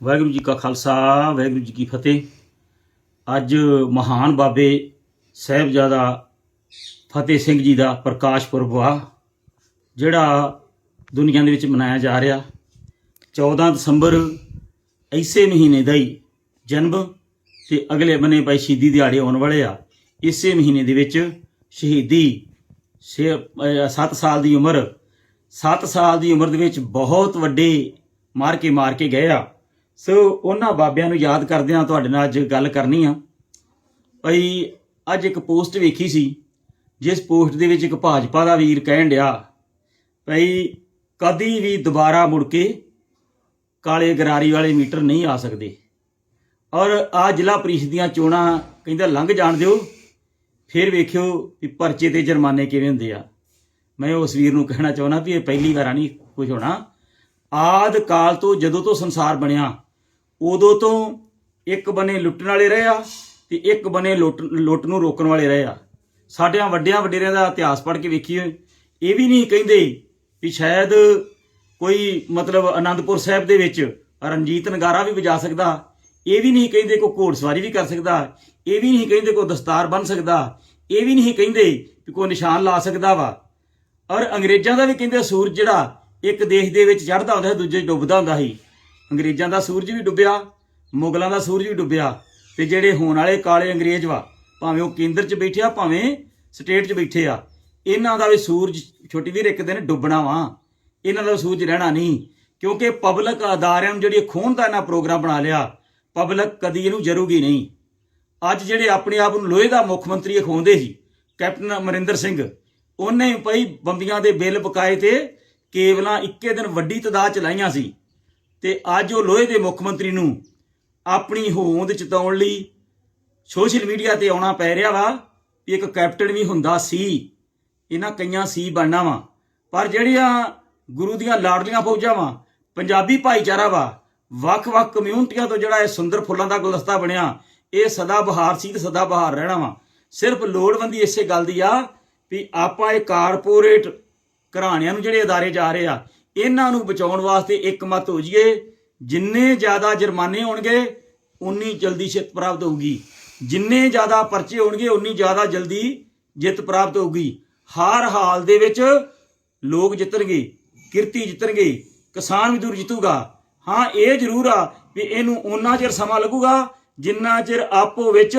ਵਾਹਿਗੁਰੂ ਜੀ ਕਾ ਖਾਲਸਾ, ਵਾਹਿਗੁਰੂ ਜੀ ਕੀ ਫਤਿਹ। ਅੱਜ ਮਹਾਨ ਬਾਬੇ ਸਾਹਿਬਜ਼ਾਦਾ ਫਤਿਹ ਸਿੰਘ ਜੀ ਦਾ ਪ੍ਰਕਾਸ਼ ਪੁਰਬ ਆ, ਜਿਹੜਾ ਦੁਨੀਆ ਦੇ ਵਿੱਚ ਮਨਾਇਆ ਜਾ ਰਿਹਾ। 14 ਦਸੰਬਰ ਇਸੇ ਮਹੀਨੇ ਦਾ ਹੀ ਜਨਮ ਤੇ ਅਗਲੇ ਬੰਨੇ ਭਾਈ ਸ਼ਹੀਦੀ ਦਿਹਾੜੇ ਆਉਣ ਵਾਲੇ ਆ। ਇਸੇ ਮਹੀਨੇ ਦੇ ਵਿੱਚ ਸ਼ਹੀਦੀ 7 ਸਾਲ ਦੀ ਉਮਰ 7 ਸਾਲ ਦੀ ਉਮਰ ਦੇ ਵਿੱਚ ਬਹੁਤ ਵੱਡੇ ਮਾਰ ਕੇ ਮਾਰ ਕੇ ਗਏ ਆ। ਸੋ ਉਹਨਾਂ ਬਾਬਿਆਂ ਨੂੰ ਯਾਦ ਕਰਦਿਆਂ ਤੁਹਾਡੇ ਨਾਲ ਅੱਜ ਗੱਲ ਕਰਨੀ ਆ। ਭਈ ਅੱਜ ਇੱਕ ਪੋਸਟ ਵੇਖੀ ਸੀ, ਜਿਸ ਪੋਸਟ ਦੇ ਵਿੱਚ ਇੱਕ ਭਾਜਪਾ ਦਾ ਵੀਰ ਕਹਿਣ ਡਿਆ, ਭਈ ਕਦੀ ਵੀ ਦੁਬਾਰਾ ਮੁੜ ਕੇ ਕਾਲੇ ਗਰਾਰੀ ਵਾਲੇ ਮੀਟਰ ਨਹੀਂ ਆ ਸਕਦੇ। ਔਰ ਆ ਜ਼ਿਲ੍ਹਾ ਪ੍ਰੀਸ਼ਦ ਦੀਆਂ ਚੋਣਾਂ ਕਹਿੰਦਾ ਲੰਘ ਜਾਣ ਦਿਓ, ਫਿਰ ਵੇਖਿਓ ਵੀ ਪਰਚੇ ਤੇ ਜੁਰਮਾਨੇ ਕਿਵੇਂ ਹੁੰਦੇ ਆ। ਮੈਂ ਉਸ ਵੀਰ ਨੂੰ ਕਹਿਣਾ ਚਾਹੁੰਦਾ ਵੀ ਇਹ ਪਹਿਲੀ ਵਾਰ ਨਹੀਂ ਕੁਝ ਹੋਣਾ। ਆਦ ਕਾਲ ਤੋਂ ਜਦੋਂ ਤੋਂ ਸੰਸਾਰ ਬਣਿਆ ਉਦੋਂ ਤੋਂ ਇੱਕ ਬਨੇ ਲੁੱਟਣ ਵਾਲੇ ਰਹੇ ਆ ਤੇ ਇੱਕ ਬਨੇ ਲੁੱਟ ਲੁੱਟ ਨੂੰ ਰੋਕਣ ਵਾਲੇ ਰਹੇ ਆ। ਸਾਡਿਆਂ ਵੱਡਿਆਂ ਵਡੇਰਿਆਂ ਦਾ ਇਤਿਹਾਸ ਪੜ੍ਹ ਕੇ ਵੇਖੀਏ, ਇਹ ਵੀ ਨਹੀਂ ਕਹਿੰਦੇ ਵੀ ਸ਼ਾਇਦ ਕੋਈ ਮਤਲਬ ਆਨੰਦਪੁਰ ਸਾਹਿਬ ਦੇ ਵਿੱਚ ਰਣਜੀਤ ਨਗਾਰਾ ਵੀ ਵਜਾ ਸਕਦਾ। ਇਹ ਵੀ ਨਹੀਂ ਕਹਿੰਦੇ ਕੋਈ ਘੋੜਸਵਾਰੀ ਵੀ ਕਰ ਸਕਦਾ। ਇਹ ਵੀ ਨਹੀਂ ਕਹਿੰਦੇ ਕੋਈ ਦਸਤਾਰ ਬਨ ਸਕਦਾ। ਇਹ ਵੀ ਨਹੀਂ ਕਹਿੰਦੇ ਵੀ ਕੋਈ ਨਿਸ਼ਾਨ ਲਾ ਸਕਦਾ ਵਾ। ਔਰ ਅੰਗਰੇਜ਼ਾਂ ਦਾ ਵੀ ਕਹਿੰਦੇ ਸੂਰਜ ਜਿਹੜਾ ਇੱਕ ਦੇਸ਼ ਦੇ ਵਿੱਚ ਚੜ੍ਹਦਾ ਹੁੰਦਾ ਸੀ, ਦੂਜੇ ਡੁੱਬਦਾ ਹੁੰਦਾ ਸੀ। ਅੰਗਰੇਜ਼ਾਂ ਦਾ ਸੂਰਜ ਵੀ ਡੁੱਬਿਆ, ਮੁਗਲਾਂ ਦਾ ਸੂਰਜ ਵੀ ਡੁੱਬਿਆ। ਤੇ ਜਿਹੜੇ ਹੋਣ ਵਾਲੇ ਕਾਲੇ ਅੰਗਰੇਜ਼ ਵਾ, ਭਾਵੇਂ ਉਹ ਕੇਂਦਰ 'ਚ ਬੈਠੇ ਆ, ਭਾਵੇਂ ਸਟੇਟ 'ਚ ਬੈਠੇ ਆ, ਇਹਨਾਂ ਦਾ ਵੀ ਸੂਰਜ ਛੋਟੀ ਵੀਰ ਇੱਕ ਦਿਨ ਡੁੱਬਣਾ ਵਾ। ਇਹਨਾਂ ਦਾ ਸੂਰਜ ਰਹਿਣਾ ਨਹੀਂ, ਕਿਉਂਕਿ ਪਬਲਿਕ ਅਦਾਰਿਆਂ ਨੂੰ ਜਿਹੜੀ ਖੋਹਣ ਦਾ ਇਹਨਾਂ ਪ੍ਰੋਗਰਾਮ ਬਣਾ ਲਿਆ, ਪਬਲਿਕ ਕਦੀ ਇਹਨੂੰ ਜਰੂਗੀ ਨਹੀਂ। ਅੱਜ ਜਿਹੜੇ ਆਪਣੇ ਆਪ ਨੂੰ ਲੋਹੇ ਦਾ ਮੁੱਖ ਮੰਤਰੀ ਅਖਵਾਉਂਦੇ ਸੀ, ਕੈਪਟਨ ਅਮਰਿੰਦਰ ਸਿੰਘ, ਉਹਨੇ ਪਈ ਬੰਬੀਆਂ ਦੇ ਬਿੱਲ ਪਕਾਏ ਤੇ ਕੇਵਲਾਂ ਇੱਕੇ ਦਿਨ ਵੱਡੀ ਤਦਾਦ ਚਲਾਈਆਂ ਸੀ। ਤੇ ਅੱਜ ਉਹ ਲੋਹੇ ਦੇ ਮੁੱਖ ਮੰਤਰੀ ਨੂੰ ਆਪਣੀ ਹੋਂਦ ਚਤਾਉਣ ਲਈ ਸੋਸ਼ਲ ਮੀਡੀਆ ਤੇ ਆਉਣਾ ਪੈ ਰਿਹਾ ਵਾ ਵੀ ਇੱਕ ਕੈਪਟਨ ਵੀ ਹੁੰਦਾ ਸੀ। ਇਹਨਾਂ ਕਈਆਂ ਸੀ ਬਣਨਾ ਵਾ। ਪਰ ਜਿਹੜੀਆਂ ਗੁਰੂ ਦੀਆਂ ਲਾਡਲੀਆਂ ਫੌਜਾਂ ਵਾ, ਪੰਜਾਬੀ ਭਾਈਚਾਰਾ ਵਾ, ਵੱਖ-ਵੱਖ ਕਮਿਊਨਿਟੀਆਂ ਤੋਂ ਜਿਹੜਾ ਇਹ ਸੁੰਦਰ ਫੁੱਲਾਂ ਦਾ ਗੁਲਦਸਤਾ ਬਣਿਆ, ਇਹ ਸਦਾ ਬਹਾਰ ਸੀ ਤੇ ਸਦਾ ਬਹਾਰ ਰਹਿਣਾ ਵਾ। ਸਿਰਫ ਲੋੜਵੰਦੀ ਇਸੇ ਗੱਲ ਦੀ ਆ ਵੀ ਆਪਾਂ ਇਹ ਕਾਰਪੋਰੇਟ ਘਰਾਣਿਆਂ ਨੂੰ ਜਿਹੜੇ ਅਦਾਰੇ ਜਾ ਰਹੇ ਆ ਇਹਨਾਂ ਨੂੰ ਬਚਾਉਣ ਵਾਸਤੇ ਇੱਕ ਮਤ ਹੋ ਜਾਈਏ। ਜਿੰਨੇ ਜ਼ਿਆਦਾ ਜੁਰਮਾਨੇ ਹੋਣਗੇ, ਉਨੀ ਜਲਦੀ ਜਿੱਤ ਪ੍ਰਾਪਤ ਹੋਊਗੀ। ਜਿੰਨੇ ਜ਼ਿਆਦਾ ਪਰਚੇ ਹੋਣਗੇ, ਉਨੀ ਜ਼ਿਆਦਾ ਜਲਦੀ ਜਿੱਤ ਪ੍ਰਾਪਤ ਹੋਊਗੀ। ਹਰ ਹਾਲ ਦੇ ਵਿੱਚ ਲੋਕ ਜਿੱਤਣਗੇ, ਕਿਰਤੀ ਜਿੱਤਣਗੇ, ਕਿਸਾਨ ਮਜ਼ਦੂਰ ਜਿੱਤੂਗਾ। ਹਾਂ, ਇਹ ਜ਼ਰੂਰ ਆ ਵੀ ਇਹਨੂੰ ਓਨਾ ਚਿਰ ਸਮਾਂ ਲੱਗੂਗਾ ਜਿੰਨਾ ਚਿਰ ਆਪੋ ਵਿੱਚ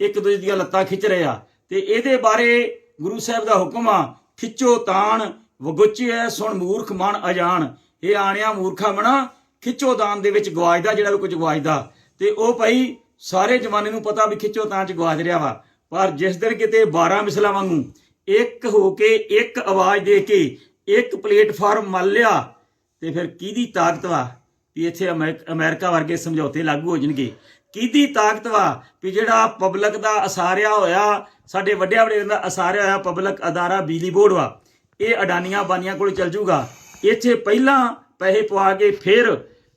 ਇੱਕ ਦੂਜੇ ਦੀਆਂ ਲੱਤਾਂ ਖਿੱਚ ਰਹੇ ਆ। ਤੇ ਇਹਦੇ ਬਾਰੇ ਗੁਰੂ ਸਾਹਿਬ ਦਾ ਹੁਕਮ ਆ, ਖਿੱਚੋ ਤਾਣ ਵਗੁੱਚਿਐ ਸੁਣ ਮੂਰਖ, ਮਨ ਅਜਾਣ। ਇਹ ਆਣਿਆ ਮੂਰਖਾ ਮਣਾ ਖਿੱਚੋ ਦਾਨ ਦੇ ਵਿੱਚ ਗਵਾਜਦਾ ਜਿਹੜਾ ਵੀ ਕੁਝ ਗਵਾਜਦਾ। ਤੇ ਉਹ ਭਾਈ ਸਾਰੇ ਜਮਾਨੇ ਨੂੰ ਪਤਾ ਵੀ ਖਿੱਚੋ ਤਾਂ ਚ ਗਵਾਜ ਰਿਹਾ ਵਾ। ਪਰ ਜਿਸ ਦਿਨ ਕਿਤੇ 12 ਮਿਸਲਾਂ ਵਾਂਗੂ ਇੱਕ ਹੋ ਕੇ ਇੱਕ ਆਵਾਜ਼ ਦੇ ਕੇ ਇੱਕ ਪਲੇਟਫਾਰਮ ਮੰਨ ਲਿਆ, ਤੇ ਫਿਰ ਕਿਹਦੀ ਤਾਕਤ ਵਾ ਵੀ ਇੱਥੇ ਅਮੈ- ਅਮਰੀਕਾ ਵਰਗੇ ਸਮਝੌਤੇ ਲਾਗੂ ਹੋ ਜਾਣਗੇ? ਕਿਹਦੀ ਤਾਕਤ ਵਾ ਵੀ ਜਿਹੜਾ ਪਬਲਿਕ ਦਾ ਅਸਾਰਿਆ ਹੋਇਆ, ਸਾਡੇ ਵੱਡਿਆਂ ਵੱਡੇ ਦਾ ਅਸਾਰਿਆ ਹੋਇਆ ਪਬਲਿਕ ਅਦਾਰਾ ਬਿਜਲੀ ਬੋਰਡ ਵਾ ਇਹ ਅਡਾਨੀਆਂ ਬਾਨੀਆਂ ਕੋਲ ਚੱਲ ਜਾਊਗਾ। ਇੱਥੇ ਪਹਿਲਾਂ ਪੈਸੇ ਪਵਾ ਕੇ ਫਿਰ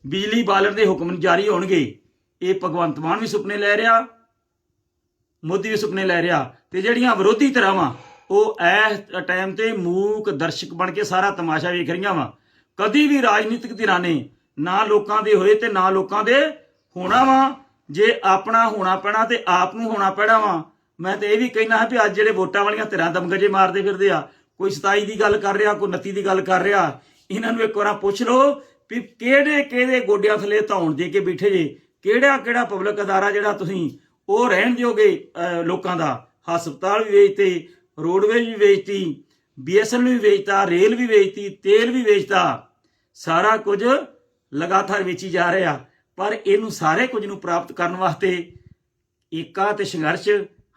ਬਿਜਲੀ ਬਾਲਣ ਦੇ ਹੁਕਮ ਜਾਰੀ ਹੋਣਗੇ। ਇਹ ਭਗਵੰਤ ਮਾਨ ਵੀ ਸੁਪਨੇ ਲੈ ਰਿਹਾ, ਮੋਦੀ ਵੀ ਸੁਪਨੇ ਲੈ ਰਿਹਾ ਤੇ ਜਿਹੜੀਆਂ ਵਿਰੋਧੀ ਧਿਰਾਂ ਵਾ ਉਹ ਇਸ ਟਾਈਮ ਤੇ ਮੂਕ ਦਰਸ਼ਕ ਬਣ ਕੇ ਸਾਰਾ ਤਮਾਸ਼ਾ ਵੇਖ ਰਹੀਆਂ ਵਾ। ਕਦੀ ਵੀ ਰਾਜਨੀਤਿਕ ਧਿਰਾਂ ਨੇ ਨਾ ਲੋਕਾਂ ਦੇ ਹੋਏ ਤੇ ਨਾ ਲੋਕਾਂ ਦੇ ਹੋਣਾ ਵਾ। ਜੇ ਆਪਣਾ ਹੋਣਾ ਪੈਣਾ ਤੇ ਆਪ ਨੂੰ ਹੋਣਾ ਪੈਣਾ ਵਾ। ਮੈਂ ਤੇ ਇਹ ਵੀ ਕਹਿਣਾ ਹੈ ਵੀ ਅੱਜ ਜਿਹੜੇ ਵੋਟਾਂ ਵਾਲੀਆਂ ਧਿਰਾਂ ਦਮਗਜੇ ਮਾਰਦੇ ਫਿਰਦੇ ਆ ਕੋਈ 27 ਦੀ ਗੱਲ ਕਰ ਰਿਹਾ, ਕੋਈ 29 ਦੀ ਗੱਲ ਕਰ ਰਿਹਾ, ਇਹਨਾਂ ਨੂੰ ਇੱਕ ਵਾਰ ਪੁੱਛ ਲਓ ਵੀ ਕਿਹੜੇ ਕਿਹੜੇ ਗੋਡਿਆਂ ਥੱਲੇ ਧੌਣ ਦੇ ਕੇ ਬੈਠੇ ਜੇ, ਕਿਹੜਾ ਕਿਹੜਾ ਪਬਲਿਕ ਅਦਾਰਾ ਜਿਹੜਾ ਤੁਸੀਂ ਉਹ ਰਹਿਣ ਦਿਓਗੇ ਲੋਕਾਂ ਦਾ। ਹਸਪਤਾਲ ਵੀ ਵੇਚਤੇ, ਰੋਡਵੇਜ ਵੀ ਵੇਚਤੀ, ਬੀਐਸਐਨ ਵੀ ਵੇਚਤਾ, ਰੇਲ ਵੀ ਵੇਚਤੀ, ਤੇਲ ਵੀ ਵੇਚਤਾ। ਸਾਰਾ ਕੁਝ ਲਗਾਤਾਰ ਵੇਚੀ ਜਾ ਰਿਹਾ। ਪਰ ਇਹਨੂੰ ਸਾਰੇ ਕੁਝ ਨੂੰ ਪ੍ਰਾਪਤ ਕਰਨ ਵਾਸਤੇ ਏਕਾ ਤੇ ਸੰਘਰਸ਼,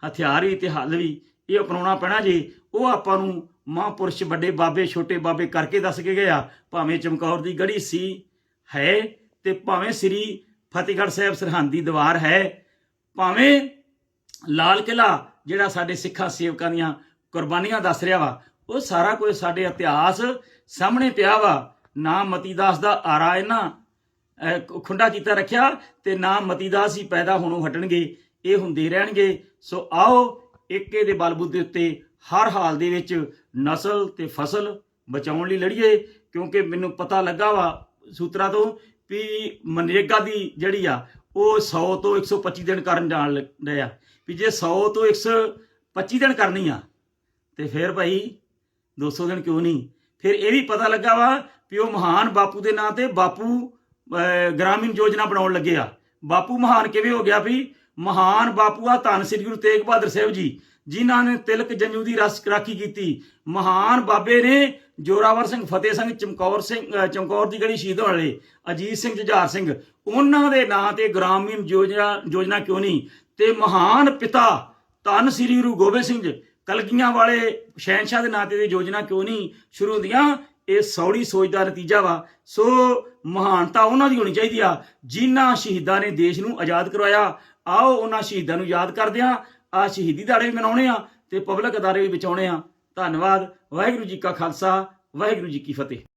ਹਥਿਆਰ ਵੀ ਤੇ ਹੱਲ ਵੀ, ਇਹ ਅਪਣਾਉਣਾ ਪੈਣਾ ਜੀ, ਉਹ ਆਪਾਂ ਨੂੰ ਮਹਾਂਪੁਰਸ਼ ਵੱਡੇ ਬਾਬੇ ਛੋਟੇ ਬਾਬੇ ਕਰਕੇ ਦੱਸ ਕੇ ਗਏ ਆ ਭਾਵੇਂ ਚਮਕੌਰ ਦੀ ਗੜੀ ਸੀ ਹੈ ਤੇ ਭਾਵੇਂ ਸ੍ਰੀ ਫਤਿਹਗੜ੍ਹ ਸਾਹਿਬ ਸਰਹੰਦ ਦੀ ਦੀਵਾਰ ਹੈ ਭਾਵੇਂ ਲਾਲ ਕਿਲਾ ਜਿਹੜਾ ਸਾਡੇ ਸਿੱਖਾਂ ਸੇਵਕਾਂ ਦੀਆਂ ਕੁਰਬਾਨੀਆਂ ਦੱਸ ਰਿਹਾ ਵਾ ਉਹ ਸਾਰਾ ਕੁਝ ਸਾਡੇ ਇਤਿਹਾਸ ਸਾਹਮਣੇ ਪਿਆ ਵਾ। ਨਾ ਮਤੀਦਾਸ ਦਾ ਆਰਾ ਇਹਨਾਂ ਅਹ, ਖੁੰਡਾ ਕੀਤਾ ਰੱਖਿਆ ਤੇ ਨਾ ਮਤੀਦਾਸ ਹੀ ਪੈਦਾ ਹੋਣੋਂ ਹਟਣਗੇ ਇਹ ਹੁੰਦੇ ਰਹਿਣਗੇ। ਸੋ ਆਓ ਏਕੇ ਦੇ ਬਲਬੂਤੇ ਉੱਤੇ ਹਰ ਹਾਲ ਦੇ ਵਿੱਚ ਨਸਲ ਤੇ ਫਸਲ ਬਚਾਉਣ ਲਈ ਲੜੀਏ, ਕਿਉਂਕਿ ਮੈਨੂੰ ਪਤਾ ਲੱਗਾ ਵਾ ਸੂਤਰਾਂ ਤੋਂ ਵੀ ਮਨਰੇਗਾ ਦੀ ਜਿਹੜੀ ਆ, ਉਹ 100 ਤੋਂ 125 ਦਿਨ ਕਰਨ ਜਾਣ ਲੱਗੇ ਆ। ਵੀ ਜੇ 100 ਤੋਂ 125 ਦਿਨ ਕਰਨੀ ਆ, ਤੇ ਫਿਰ ਭਾਈ 200 ਦਿਨ ਕਿਉਂ ਨਹੀਂ? ਫਿਰ ਇਹ ਵੀ ਪਤਾ ਲੱਗਾ ਵਾ ਵੀ ਉਹ ਮਹਾਨ ਬਾਪੂ ਦੇ ਨਾਂ ਤੇ ਬਾਪੂ ਗ੍ਰਾਮੀਣ ਯੋਜਨਾ ਬਣਾਉਣ ਲੱਗੇ ਆ। ਬਾਪੂ ਮਹਾਨ ਕਿਵੇਂ ਹੋ ਗਿਆ ਵੀ ਮਹਾਨ ਬਾਪੂ ਆ ਧੰਨ ਸ੍ਰੀ ਗੁਰੂ ਤੇਗ ਬਹਾਦਰ ਸਾਹਿਬ ਜੀ। ਜਿਨ੍ਹਾਂ ਨੇ ਤਿਲਕ ਜੰਜੂ ਦੀ ਰਸ ਰਾਖੀ ਕੀਤੀ। ਮਹਾਨ ਬਾਬੇ ਨੇ ਜੋਰਾਵਰ ਸਿੰਘ ਫਤਿਹ ਸਿੰਘ ਚਮਕੌਰ ਸਿੰਘ ਚਮਕੌਰ ਦੀ ਗੜੀ ਸ਼ਹੀਦ ਹੋਣ ਵਾਲੇ ਅਜੀਤ ਸਿੰਘ ਜੁਝਾਰ ਸਿੰਘ ਉਹਨਾਂ ਦੇ ਨਾਂ ਤੇ ਗ੍ਰਾਮੀਣ ਯੋਜਨਾ ਯੋਜਨਾ ਕਿਉਂ ਨਹੀਂ? ਤੇ ਮਹਾਨ ਪਿਤਾ ਧੰਨ ਸ੍ਰੀ ਗੁਰੂ ਗੋਬਿੰਦ ਸਿੰਘ ਜੀ, ਕਲਗੀਆਂ ਵਾਲੇ ਸ਼ਹਿਨशाह ਦੇ ਨਾਂ ਤੇ ਯੋਜਨਾ ਕਿਉਂ ਨਹੀਂ ਸ਼ੁਰੂ ਹੁੰਦੀਆਂ? ਇਹ ਸੌੜੀ ਸੋਚ ਦਾ ਨਤੀਜਾ ਵਾ। ਸੋ ਮਹਾਨਤਾ ਉਹਨਾਂ ਦੀ ਹੋਣੀ ਚਾਹੀਦੀ ਆ ਜਿਨ੍ਹਾਂ ਸ਼ਹੀਦਾਂ ਨੇ ਦੇਸ਼ ਨੂੰ ਆਜ਼ਾਦ ਕਰਵਾਇਆ। ਆਓ ਉਹਨਾਂ ਸ਼ਹੀਦਾਂ ਨੂੰ ਯਾਦ ਕਰਦੇ ਆ ਆ ਸ਼ਹੀਦੀ ਦਾੜੇ ਵੀ ਮਨਾਉਣੇ ਆ ਤੇ ਪਬਲਿਕ ਅਦਾਰੇ ਵੀ ਬਚਾਉਣੇ ਆ। ਧੰਨਵਾਦ। ਵਾਹਿਗੁਰੂ ਜੀ ਕਾ ਖਾਲਸਾ, ਵਾਹਿਗੁਰੂ ਜੀ ਕੀ ਫਤਿਹ।